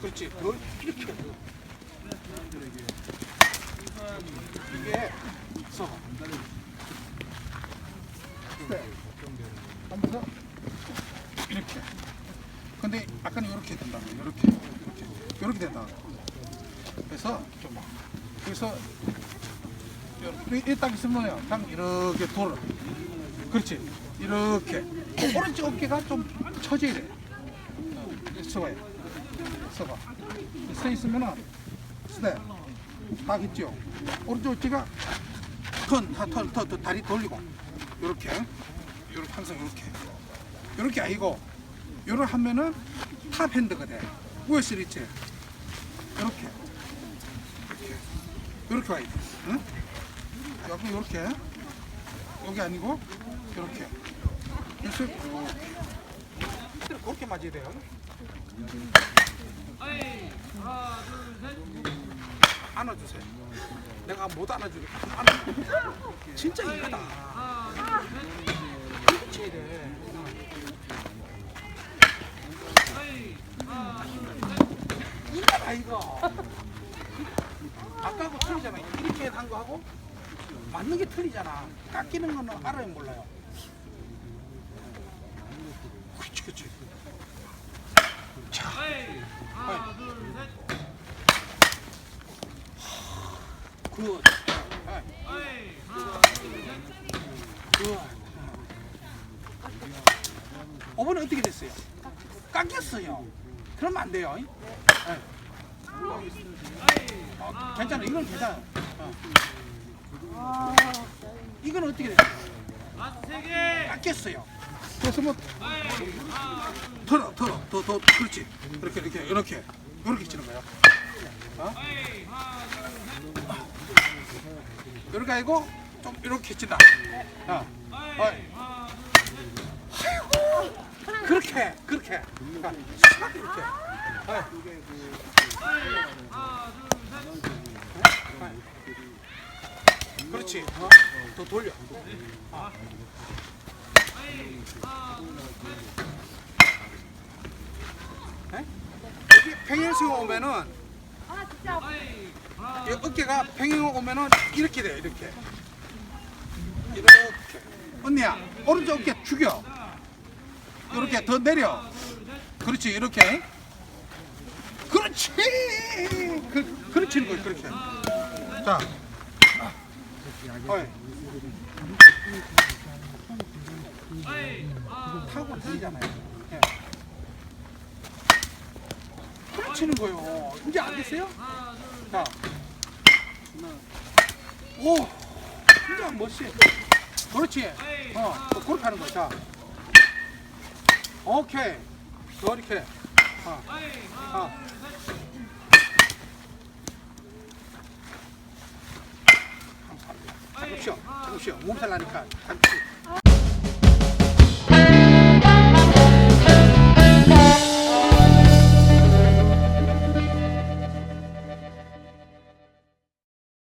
그렇지. 그걸 이렇게. 이게 써. 네. 한번 더. 이렇게. 근데 아까는 이렇게 된다고. 이렇게. 이렇게. 이렇게 된다. 그래서 좀 그래서 이렇게 딱 있으면요. 그냥 이렇게 돌아. 그렇지. 이렇게. 오른쪽 어깨가 좀 처져야 돼. 어, 서봐요. 서봐. 서 있으면은 스텝 딱 있죠. 오른쪽 어깨가 턴, 턴, 턴, 턴, 턴, 다리 돌리고 이렇게, 이렇게 항상 이렇게, 이렇게 아니고 이렇게 하면은 탑 핸드가 돼. 우에스 리치 이렇게, 이렇게, 이렇게 와야 돼. 응? 여기 이렇게, 여기 아니고 이렇게. 그래서 이렇게. 그렇게 맞아야 돼요. 안아주세요. 내가 못 안아주니까 안아. 진짜 이거다. 쳐야 돼. 이거다 이거. 아까하고 틀리잖아. 이렇게 한 거하고 맞는 게 틀리잖아. 깎이는 거는 알아요 몰라요. 그렇지 그렇지. 자. 하나, 둘, 셋. 굿. 굿. 어머니 어떻게 됐어요? 깎였어요. 그러면 안 돼요. 네. 어, 괜찮아. 이건 괜찮아. 어. 이건 어떻게 됐어요? 깎였어요. 그래서 뭐 털어, 털어, 더, 더, 그렇지. 이렇게, 이렇게, 이렇게, 이렇게 치는 거야. 어? 이렇게 아니고 좀 이렇게 친다. 어. 어. 아이고, 그렇게, 그렇게. 그러니까 싹 이렇게. 어. 어. 그렇지. 어? 더 돌려. 어. 에? 여기 평행선 오면은 아 진짜 이 어깨가 평행 오면은 이렇게 돼 이렇게. 이렇게. 언니야 오른쪽 어깨 죽여. 이렇게 더 내려. 그렇지 이렇게. 그렇지! 그, 그렇지 거야 그렇게. 자. 어이. 타고 틀리잖아요. 예. 그렇게 치는 거요. 이제 알겠어요? 자. 오. 진짜 멋지. 그렇지. 어, 또 그렇게 하는 거야. 자. 오케이. 더 이렇게. 어. 어. 잠시요. 잠시요. 몸살 나니까. 잠시.